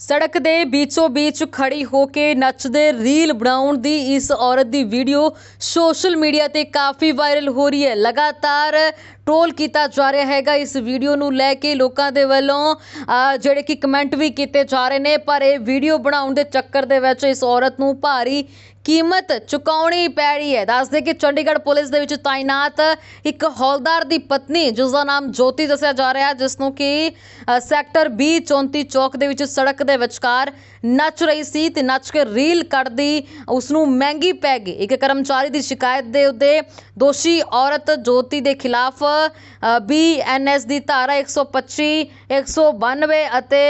ਸੜਕ ਦੇ ਬੀਚੋਂ ਬੀਚ ਖੜੀ ਹੋ ਕੇ ਨੱਚਦੇ ਰੀਲ ਬਣਾਉਣ ਦੀ ਇਸ ਔਰਤ ਦੀ ਵੀਡੀਓ ਸੋਸ਼ਲ ਮੀਡੀਆ ਤੇ ਕਾਫੀ ਵਾਇਰਲ ਹੋ ਰਹੀ ਹੈ। ਲਗਾਤਾਰ ਟ੍ਰੋਲ ਕੀਤਾ ਜਾ ਰਿਹਾ ਹੈਗਾ। ਇਸ ਵੀਡੀਓ ਨੂੰ ਲੈ ਕੇ ਲੋਕਾਂ ਦੇ ਵੱਲੋਂ ਜਿਹੜੇ ਕਿ ਕਮੈਂਟ ਵੀ ਕੀਤੇ ਜਾ ਰਹੇ ਨੇ, ਪਰ ਇਹ ਵੀਡੀਓ ਬਣਾਉਣ ਦੇ ਚੱਕਰ ਦੇ ਵਿੱਚ ਇਸ ਔਰਤ ਨੂੰ ਭਾਰੀ ਕੀਮਤ ਚੁਕਾਉਣੀ ਪੈ ਰਹੀ ਹੈ। ਦੱਸਦੇ ਕਿ ਚੰਡੀਗੜ੍ਹ ਪੁਲਿਸ ਦੇ ਵਿੱਚ ਤਾਇਨਾਤ ਇੱਕ ਹੌਲਦਾਰ ਦੀ ਪਤਨੀ, ਜਿਸ ਦਾ ਨਾਮ ਜੋਤੀ ਦੱਸਿਆ ਜਾ ਰਿਹਾ ਹੈ, ਜਿਸ ਨੂੰ ਕਿ ਸੈਕਟਰ 20 34 ਚੌਕ ਦੇ ਵਿੱਚ ਸੜਕ ਦੇ ਵਿਚਕਾਰ ਨੱਚ ਰਹੀ ਸੀ ਤੇ ਨੱਚ ਕੇ ਰੀਲ ਕੱਢਦੀ ਉਸ ਨੂੰ ਮਹਿੰਗੀ ਪੈ ਗਈ। ਇੱਕ ਕਰਮਚਾਰੀ ਦੀ ਸ਼ਿਕਾਇਤ ਦੇ ਉੱਤੇ ਦੋਸ਼ੀ ਔਰਤ ਜੋਤੀ ਦੇ ਖਿਲਾਫ ਬੀਐਨਐਸ ਦੀ ਧਾਰਾ 125 192 ਅਤੇ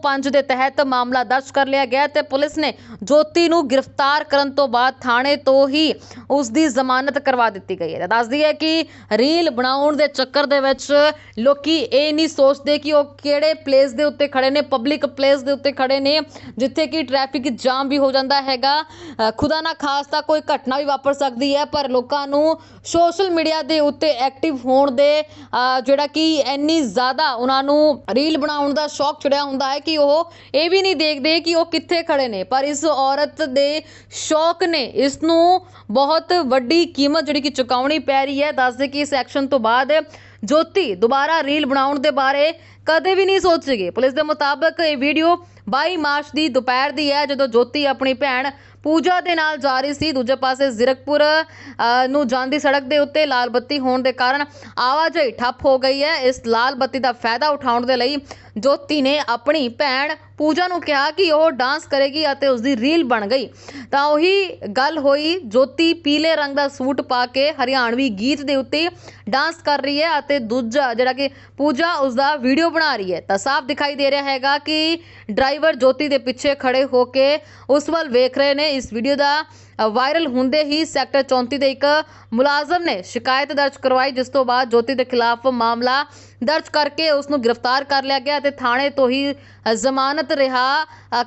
25 ਦੇ ਤਹਿਤ ਮਾਮਲਾ ਦਰਜ ਕਰ ਲਿਆ ਗਿਆ ਹੈ ਤੇ ਪੁਲਿਸ ਨੇ ਜੋਤੀ ਨੂੰ ਗ੍ਰਿਫਤਾਰ ਕਰਨ ਤੋਂ ਬਾਅਦ ਥਾਣੇ ਤੋਂ ਹੀ ਉਸ ਦੀ ਜ਼ਮਾਨਤ ਕਰਵਾ ਦਿੱਤੀ ਗਈ ਹੈ। ਦੱਸਦੀ ਹੈ ਕਿ ਰੀਲ ਬਣਾਉਣ ਦੇ ਚੱਕਰ ਦੇ ਵਿੱਚ ਲੋਕੀ ਇਹ ਨਹੀਂ ਸੋਚਦੇ ਕਿ ਉਹ ਕਿਹੜੇ ਪਲੇਸ ਦੇ ਉੱਤੇ ਖੜੇ ਨੇ ਪਬਲਿਕ ਪਲੇਸ ਦੇ ਉੱਤੇ ਖੜੇ ਨੇ, ਜਿੱਥੇ ਕਿ ਟ੍ਰੈਫਿਕ ਜਾਮ ਵੀ ਹੋ ਜਾਂਦਾ ਹੈਗਾ। ਖੁਦਾ ਨਾ ਖਾਸਤਾ ਕੋਈ ਘਟਨਾ ਵੀ ਵਾਪਰ ਸਕਦੀ ਹੈ, ਪਰ ਲੋਕਾਂ ਨੂੰ ਸੋਸ਼ਲ ਮੀਡੀਆ ਦੇ ਉੱਤੇ ਐਕਟਿਵ ਹੋਣ ਦੇ ਜਿਹੜਾ ਕਿ ਇੰਨੀ ਜ਼ਿਆਦਾ ਉਹਨਾਂ ਨੂੰ ਰੀਲ ਬਣਾਉਣ ਦਾ ਸ਼ੌਕ ਚੜਿਆ ਹੁੰਦਾ ਹੈ ਕਿ ਉਹ ਇਹ ਵੀ ਨਹੀਂ ਦੇਖਦੇ ਕਿ ਉਹ ਕਿੱਥੇ ਖੜੇ ਨੇ। ਪਰ ਇਸ ਔਰਤ ਦੇ ਸ਼ੌਕ ਨੇ। ਇਸ ਨੂੰ ਬਹੁਤ ਵੱਡੀ ਕੀਮਤ ਜਿਹੜੀ ਕਿ ਚੁਕਾਉਣੀ ਪੈ ਰਹੀ ਹੈ। ਦੱਸਦੇ ਕਿ ਇਸ ਐਕਸ਼ਨ ਤੋਂ ਬਾਅਦ ਜੋਤੀ ਦੁਬਾਰਾ ਰੀਲ ਬਣਾਉਣ ਦੇ ਬਾਰੇ ਕਦੇ ਵੀ ਨਹੀਂ ਸੋਚੇਗੀ। ਪੁਲਿਸ ਦੇ ਮੁਤਾਬਕ ਇਹ ਵੀਡੀਓ 22 ਮਾਰਚ ਦੀ ਦੁਪਹਿਰ ਦੀ ਹੈ ਜਦੋਂ ਜੋਤੀ ਆਪਣੀ ਭੈਣ ਪੂਜਾ ਦੇ ਨਾਲ ਜਾ ਰਹੀ ਸੀ। ਦੂਜੇ ਪਾਸੇ ਜ਼ੀਰਕਪੁਰ ਅ, ਨੂੰ ਜਾਂਦੀ ਸੜਕ ਦੇ ਉੱਤੇ ਲਾਲ ਬੱਤੀ ਹੋਣ ਦੇ ਕਾਰਨ ਆਵਾਜਾਈ ਠੱਪ ਹੋ ਗਈ ਹੈ। ਇਸ ਲਾਲ ਬੱਤੀ ਦਾ ਫਾਇਦਾ ਉਠਾਉਣ ਦੇ ਲਈ ਜੋਤੀ ਨੇ ਆਪਣੀ ਭੈਣ ਪੂਜਾ ਨੂੰ ਕਿਹਾ ਕਿ ਉਹ ਡਾਂਸ ਕਰੇਗੀ ਅਤੇ ਉਸ ਦੀ ਰੀਲ ਬਣ ਗਈ। ਤਾਂ ਉਹੀ ਗੱਲ ਹੋਈ, ਜੋਤੀ ਪੀਲੇ ਰੰਗ ਦਾ ਸੂਟ ਪਾ ਕੇ ਹਰਿਆਣਵੀ ਗੀਤ ਦੇ ਉੱਤੇ ਡਾਂਸ ਕਰ ਰਹੀ ਹੈ ਅਤੇ ਦੂਜਾ, ਜਿਹੜਾ ਕਿ ਪੂਜਾ ਉਸ ਦਾ ਵੀਡੀਓ ਬਣਾ ਰਹੀ ਹੈ। ਤਾਂ ਸਾਫ਼ ਦਿਖਾਈ ਦੇ ਰਿਹਾ ਹੈਗਾ ਕਿ ਡਰਾਈਵਰ ਜੋਤੀ ਦੇ ਪਿੱਛੇ ਖੜੇ ਹੋ ਕੇ ਉਸ ਵੱਲ ਵੇਖ ਰਹੇ ਨੇ। ਇਸ ਵੀਡੀਓ ਦਾ ਵਾਇਰਲ ਹੁੰਦੇ ਹੀ ਸੈਕਟਰ 34 ਦੇ ਇੱਕ ਮੁਲਾਜ਼ਮ ਨੇ ਸ਼ਿਕਾਇਤ ਦਰਜ ਕਰਵਾਈ, ਜਿਸ ਤੋਂ ਬਾਅਦ ਜੋਤੀ ਦੇ ਖਿਲਾਫ ਮਾਮਲਾ ਦਰਜ ਕਰਕੇ ਉਸ ਨੂੰ ਗ੍ਰਿਫਤਾਰ ਕਰ ਲਿਆ ਗਿਆ ਤੇ ਥਾਣੇ ਤੋਂ ਹੀ ਜ਼ਮਾਨਤ ਰਿਹਾ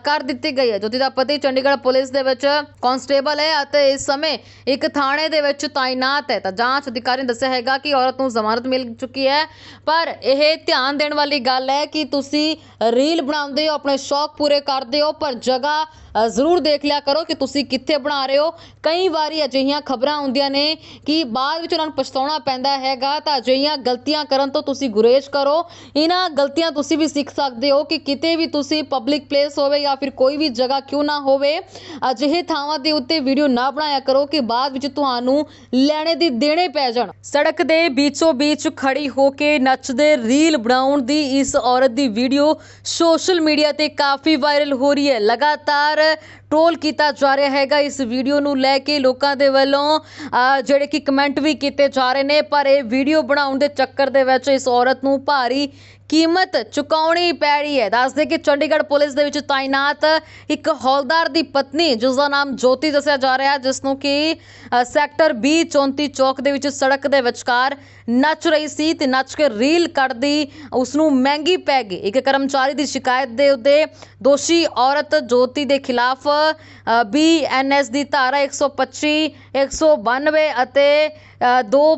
ਕਰ ਦਿੱਤੀ ਗਈ ਹੈ। ਜੋਤੀ ਦਾ ਪਤੀ ਚੰਡੀਗੜ੍ਹ ਪੁਲਿਸ ਦੇ ਵਿੱਚ ਕਾਂਸਟੇਬਲ ਹੈ ਅਤੇ ਇਸ ਸਮੇਂ ਇੱਕ ਥਾਣੇ ਦੇ ਵਿੱਚ ਤਾਇਨਾਤ ਹੈ। ਤਾਂ ਜਾਂਚ ਅਧਿਕਾਰੀ ਨੇ ਦੱਸਿਆ ਹੈਗਾ ਕਿ ਔਰਤ ਨੂੰ ਜ਼ਮਾਨਤ ਮਿਲ ਚੁੱਕੀ ਹੈ, ਪਰ ਇਹ ਧਿਆਨ ਦੇਣ ਵਾਲੀ ਗੱਲ ਹੈ ਕਿ ਤੁਸੀਂ ਰੀਲ ਬਣਾਉਂਦੇ ਹੋ, ਆਪਣੇ ਸ਼ੌਕ ਪੂਰੇ ਕਰਦੇ ਹੋ, ਪਰ ਜਗ੍ਹਾ ਜ਼ਰੂਰ ਦੇਖ ਲਿਆ ਕਰੋ ਕਿ ਤੁਸੀਂ ਕਿੱਥੇ ਬਣਾ ਰਹੇ ਹੋ ਕਈ ਵਾਰੀ ਅਜਿਹੀਆਂ ਖਬਰਾਂ ਆਉਂਦੀਆਂ ਨੇ ਕਿ ਬਾਅਦ ਵਿੱਚ ਉਹਨਾਂ ਨੂੰ ਪਛਤਾਉਣਾ ਪੈਂਦਾ ਹੈਗਾ ਤਾਂ ਅਜਿਹੀਆਂ ਗਲਤੀਆਂ ਕਰਨ ਤੋਂ ਤੁਸੀਂ ਗੁਰੇਜ਼ ਕਰੋ। ਇਹਨਾਂ ਗਲਤੀਆਂ ਤੁਸੀਂ ਵੀ ਸਿੱਖ ਸਕਦੇ ਹੋ ਕਿ ਕਿਤੇ ਵੀ ਤੁਸੀਂ ਪਬਲਿਕ ਪਲੇਸ ਹੋਵੇ ਜਾਂ ਫਿਰ ਕੋਈ ਵੀ ਜਗ੍ਹਾ ਕਿਉਂ ਨਾ ਹੋਵੇ, ਅਜਿਹੇ ਥਾਵਾਂ ਦੇ ਉੱਤੇ ਵੀਡੀਓ ਨਾ ਬਣਾਇਆ ਕਰੋ ਕਿ ਬਾਅਦ ਵਿੱਚ ਤੁਹਾਨੂੰ ਲੈਣੇ ਦੀ ਦੇਣੇ ਪੈ ਜਾਣ। ਸੜਕ ਦੇ ਬੀਚੋਂ ਬੀਚ ਖੜੀ ਹੋ ਕੇ ਨੱਚਦੇ ਰੀਲ ਬਣਾਉਣ ਦੀ ਇਸ ਔਰਤ ਦੀ ਵੀਡੀਓ ਸੋਸ਼ਲ ਮੀਡੀਆ ਤੇ ਕਾਫੀ ਵਾਇਰਲ ਹੋ ਰਹੀ ਹੈ। ਲਗਾਤਾਰ ਟ੍ਰੋਲ ਕੀਤਾ ਜਾ ਰਿਹਾ ਹੈਗਾ ਇਸ ਵੀਡੀਓ ਨੂੰ ਲੈ ਕੇ ਲੋਕਾਂ ਦੇ ਵੱਲੋਂ ਜਿਹੜੇ ਕਿ ਕਮੈਂਟ ਵੀ ਕੀਤੇ ਜਾ ਰਹੇ ਨੇ, ਪਰ ਇਹ ਵੀਡੀਓ ਬਣਾਉਣ ਦੇ ਚੱਕਰ ਦੇ ਵਿੱਚ ਇਸ ਔਰਤ ਨੂੰ ਭਾਰੀ ਕੀਮਤ ਚੁਕਾਉਣੀ ਪੈ ਰਹੀ ਹੈ। ਦੱਸਦੇ ਕਿ ਚੰਡੀਗੜ੍ਹ ਪੁਲਿਸ ਦੇ ਵਿੱਚ ਤਾਇਨਾਤ ਇੱਕ ਹੌਲਦਾਰ ਦੀ ਪਤਨੀ, ਜਿਸ ਦਾ ਨਾਮ ਜੋਤੀ ਦੱਸਿਆ ਜਾ ਰਿਹਾ ਜਿਸ ਨੂੰ ਕਿ ਸੈਕਟਰ 20 34 ਚੌਕ ਦੇ ਵਿੱਚ ਸੜਕ ਦੇ ਵਿਚਕਾਰ ਨੱਚ ਰਹੀ ਸੀ ਤੇ ਨੱਚ ਕੇ ਰੀਲ ਕੱਢਦੀ ਉਸ ਨੂੰ ਮਹਿੰਗੀ ਪੈ ਗਈ। ਇੱਕ ਕਰਮਚਾਰੀ ਦੀ ਸ਼ਿਕਾਇਤ ਦੇ ਉੱਤੇ ਦੋਸ਼ੀ ਔਰਤ ਜੋਤੀ ਦੇ ਖਿਲਾਫ ਬੀਐਨਐਸ ਦੀ ਧਾਰਾ 125 192 ਅਤੇ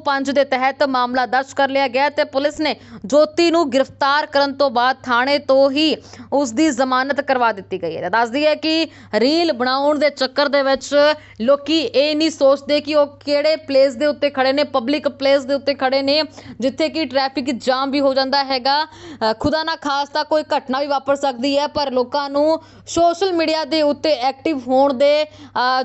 25 ਦੇ ਤਹਿਤ ਮਾਮਲਾ ਦਰਜ ਕਰ ਲਿਆ ਗਿਆ ਹੈ ਤੇ ਪੁਲਿਸ ਨੇ ਜੋਤੀ ਨੂੰ ਗ੍ਰਿਫਤਾਰ ਕਰਨ ਤੋਂ ਬਾਅਦ ਥਾਣੇ ਤੋਂ ਹੀ ਉਸ ਦੀ ਜ਼ਮਾਨਤ ਕਰਵਾ ਦਿੱਤੀ ਗਈ ਹੈ। ਦੱਸਦੀ ਹੈ ਕਿ ਰੀਲ ਬਣਾਉਣ ਦੇ ਚੱਕਰ ਦੇ ਵਿੱਚ ਲੋਕੀ ਇਹ ਨਹੀਂ ਸੋਚਦੇ ਕਿ ਉਹ ਕਿਹੜੇ ਪਲੇਸ ਦੇ ਉੱਤੇ ਖੜੇ ਨੇ ਪਬਲਿਕ ਪਲੇਸ ਦੇ ਉੱਤੇ ਖੜੇ ਨੇ, ਜਿੱਥੇ ਕਿ ਟ੍ਰੈਫਿਕ ਜਾਮ ਵੀ ਹੋ ਜਾਂਦਾ ਹੈਗਾ। ਖੁਦਾ ਨਾ ਖਾਸਤਾ ਕੋਈ ਘਟਨਾ ਵੀ ਵਾਪਰ ਸਕਦੀ ਹੈ, ਪਰ ਲੋਕਾਂ ਨੂੰ ਸੋਸ਼ਲ ਮੀਡੀਆ ਦੇ ਉੱਤੇ ਐਕਟਿਵ ਹੋਣ ਦੇ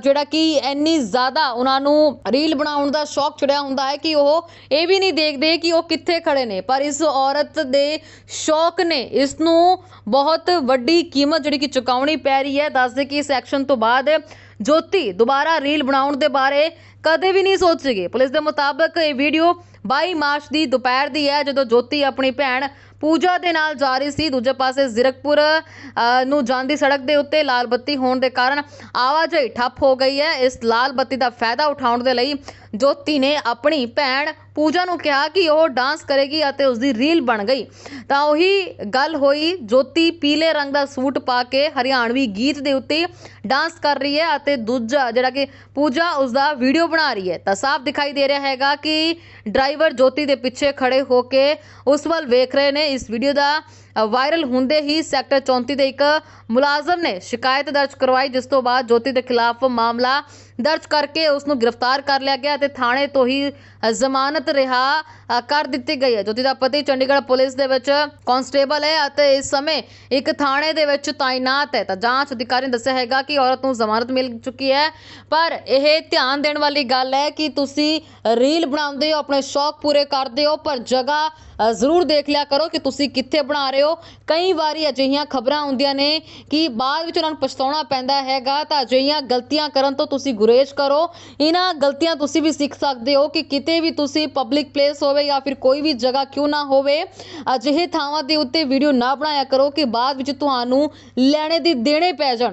ਜਿਹੜਾ ਕਿ ਇੰਨੀ ਜ਼ਿਆਦਾ ਉਹਨਾਂ ਨੂੰ ਰੀਲ ਬਣਾਉਣ ਦਾ ਸ਼ੌਕ ਚੜਿਆ ਹੁੰਦਾ ਹੈ ਕਿ ਉਹ ਇਹ ਵੀ ਨਹੀਂ ਦੇਖਦੇ ਕਿ ਉਹ ਕਿੱਥੇ ਖੜੇ ਨੇ। ਪਰ ਇਸ ਔਰਤ ਦੇ ਸ਼ੌਕ ਨੇ। ਇਸ ਨੂੰ ਬਹੁਤ ਵੱਡੀ ਕੀਮਤ ਜਿਹੜੀ ਕਿ ਚੁਕਾਉਣੀ ਪੈ ਰਹੀ ਹੈ। ਦੱਸਦੇ ਕਿ ਇਸ ਐਕਸ਼ਨ ਤੋਂ ਬਾਅਦ ਜੋਤੀ ਦੁਬਾਰਾ ਰੀਲ ਬਣਾਉਣ ਦੇ ਬਾਰੇ ਕਦੇ ਵੀ ਨਹੀਂ ਸੋਚੇਗੀ ਪੁਲਿਸ ਦੇ ਮੁਤਾਬਕ ਇਹ ਵੀਡੀਓ 22 ਮਾਰਚ ਦੀ ਦੁਪਹਿਰ ਦੀ ਹੈ, ਜਦੋਂ ਜੋਤੀ ਆਪਣੀ ਭੈਣ ਪੂਜਾ ਦੇ ਨਾਲ ਜਾ ਰਹੀ ਸੀ। ਦੂਜੇ ਪਾਸੇ ਜ਼ੀਰਕਪੁਰ ਨੂੰ ਜਾਂਦੀ ਸੜਕ ਦੇ ਉੱਤੇ ਲਾਲ ਬੱਤੀ ਹੋਣ ਦੇ ਕਾਰਨ ਆਵਾਜਾਈ ਠੱਪ ਹੋ ਗਈ ਹੈ। ਇਸ ਲਾਲ ਬੱਤੀ ਦਾ ਫਾਇਦਾ ਉਠਾਉਣ ਦੇ ਲਈ ਜੋਤੀ ਨੇ ਆਪਣੀ ਭੈਣ ਪੂਜਾ ਨੂੰ ਕਿਹਾ ਕਿ ਉਹ ਡਾਂਸ ਕਰੇਗੀ ਅਤੇ ਉਸ ਦੀ ਰੀਲ ਬਣ ਗਈ। ਤਾਂ ਉਹੀ ਗੱਲ ਹੋਈ। ਜੋਤੀ ਪੀਲੇ ਰੰਗ ਦਾ ਸੂਟ ਪਾ ਕੇ ਹਰਿਆਣਵੀ ਗੀਤ ਦੇ ਉੱਤੇ ਡਾਂਸ ਕਰ ਰਹੀ ਹੈ ਅਤੇ ਦੂਜਾ ਜਿਹੜਾ ਕਿ ਪੂਜਾ ਉਸ ਦਾ ਵੀਡੀਓ ਬਣਾ ਰਹੀ ਹੈ। ਤਾਂ ਸਾਫ਼ ਦਿਖਾਈ ਦੇ ਰਿਹਾ ਹੈਗਾ ਕਿ ਡਰਾਈਵਰ ਜੋਤੀ ਦੇ ਪਿੱਛੇ ਖੜੇ ਹੋ ਕੇ ਉਸ ਵੱਲ ਵੇਖ ਰਹੇ ਨੇ। ਇਸ ਵੀਡੀਓ ਦਾ ਵਾਇਰਲ ਹੁੰਦੇ ਹੀ ਸੈਕਟਰ 34 ਦੇ ਇੱਕ ਮੁਲਾਜ਼ਮ ਨੇ ਸ਼ਿਕਾਇਤ ਦਰਜ ਕਰਵਾਈ, ਜਿਸ ਤੋਂ ਬਾਅਦ ਜੋਤੀ ਦੇ ਖਿਲਾਫ ਮਾਮਲਾ ਦਰਜ ਕਰਕੇ ਉਸ ਨੂੰ ਗ੍ਰਿਫਤਾਰ ਕਰ ਲਿਆ ਗਿਆ ਤੇ ਥਾਣੇ ਤੋਂ ਹੀ ਜ਼ਮਾਨਤ ਰਿਹਾ ਕਰ ਦਿੱਤੀ ਗਈ ਹੈ। ਜੋਤੀ ਦਾ ਪਤੀ ਚੰਡੀਗੜ੍ਹ ਪੁਲਿਸ ਦੇ ਵਿੱਚ ਕਾਂਸਟੇਬਲ ਹੈ ਅਤੇ ਇਸ ਸਮੇਂ ਇੱਕ ਥਾਣੇ ਦੇ ਵਿੱਚ ਤਾਇਨਾਤ ਹੈ। ਤਾਂ ਜਾਂਚ ਅਧਿਕਾਰੀ ਨੇ ਦੱਸਿਆ ਹੈਗਾ ਕਿ ਔਰਤ ਨੂੰ ਜ਼ਮਾਨਤ ਮਿਲ ਚੁੱਕੀ ਹੈ। ਪਰ ਇਹ ਧਿਆਨ ਦੇਣ ਵਾਲੀ ਗੱਲ ਹੈ ਕਿ ਤੁਸੀਂ ਰੀਲ ਬਣਾਉਂਦੇ ਹੋ, ਆਪਣੇ ਸ਼ੌਕ ਪੂਰੇ ਕਰਦੇ ਹੋ, ਪਰ ਜਗ੍ਹਾ ਜ਼ਰੂਰ ਦੇਖ ਲਿਆ ਕਰੋ ਕਿ ਤੁਸੀਂ ਕਿੱਥੇ ਬਣਾ ਰਹੇ ਹੋ। ਕਈ ਵਾਰੀ ਅਜਿਹੀਆਂ ਖਬਰਾਂ ਆਉਂਦੀਆਂ ਨੇ ਕਿ ਬਾਅਦ ਵਿੱਚ ਉਹਨਾਂ ਨੂੰ ਪਛਤਾਉਣਾ ਪੈਂਦਾ ਹੈਗਾ ਤਾਂ ਅਜਿਹੀਆਂ ਗਲਤੀਆਂ ਕਰਨ ਤੋਂ ਤੁਸੀਂ ਗੁਰੇਜ਼ ਕਰੋ। ਇਹਨਾਂ ਗਲਤੀਆਂ ਤੁਸੀਂ ਵੀ ਸਿੱਖ ਸਕਦੇ ਹੋ ਕਿ ਕਿਤੇ ਵੀ ਤੁਸੀਂ ਪਬਲਿਕ ਪਲੇਸ ਹੋਵੇ ਜਾਂ ਫਿਰ ਕੋਈ ਵੀ ਜਗ੍ਹਾ ਕਿਉਂ ਨਾ ਹੋਵੇ, ਅਜਿਹੇ ਥਾਵਾਂ ਦੇ ਉੱਤੇ ਵੀਡੀਓ ਨਾ ਬਣਾਇਆ ਕਰੋ ਕਿ ਬਾਅਦ ਵਿੱਚ ਤੁਹਾਨੂੰ ਲੈਣੇ ਦੀ ਦੇਣੇ ਪੈ ਜਾਣ।